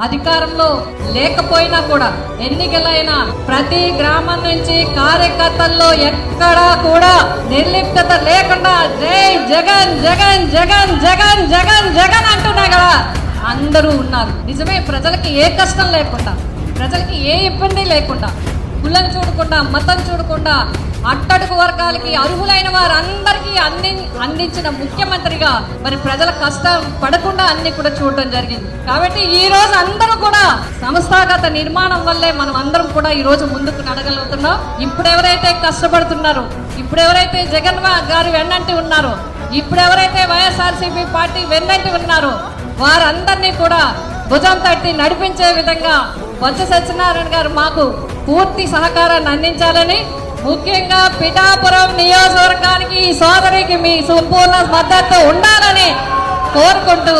అధికారంలో లేకపోయినా కూడా ఎన్నికలైన ప్రతి గ్రామం నుంచి కార్యకర్తల్లో ఎక్కడా కూడా నిర్లిప్తత లేకుండా జై జగన్ జగన్ జగన్ జగన్ జగన్ జగన్ అంటున్నా కదా. అందరూ ఉన్నారు. నిజమే ప్రజలకి ఏ కష్టం లేకుండా ప్రజలకి ఏ ఇబ్బంది లేకుండా కులం చూడకుండా మతం చూడకుండా అట్టడుగు వర్గాలకి అర్హులైన వారందరికీ అంది అందించిన ముఖ్యమంత్రిగా మరి ప్రజల కష్టం పడకుండా అన్ని కూడా చూడటం జరిగింది. కాబట్టి ఈ రోజు అందరూ కూడా సంస్థాగత నిర్మాణం వల్లే మనం అందరం కూడా ఈ రోజు ముందుకు నడగలుగుతున్నాం. ఇప్పుడు ఎవరైతే కష్టపడుతున్నారో ఇప్పుడు ఎవరైతే జగన్ గారు వెన్నంటి ఉన్నారో ఇప్పుడు ఎవరైతే వైఎస్ఆర్సీపీ పార్టీ వెన్నంటి ఉన్నారో వారందరినీ కూడా భుజం తట్టి నడిపించే విధంగా బొత్స సత్యనారాయణ గారు మాకు పూర్తి సహకారాన్ని అందించాలని ముఖ్యంగా పిఠాపురం నియోజకవర్గానికి ఈ సోదరికి మీ సంపూర్ణ మద్దతు ఉండాలని కోరుకుంటూ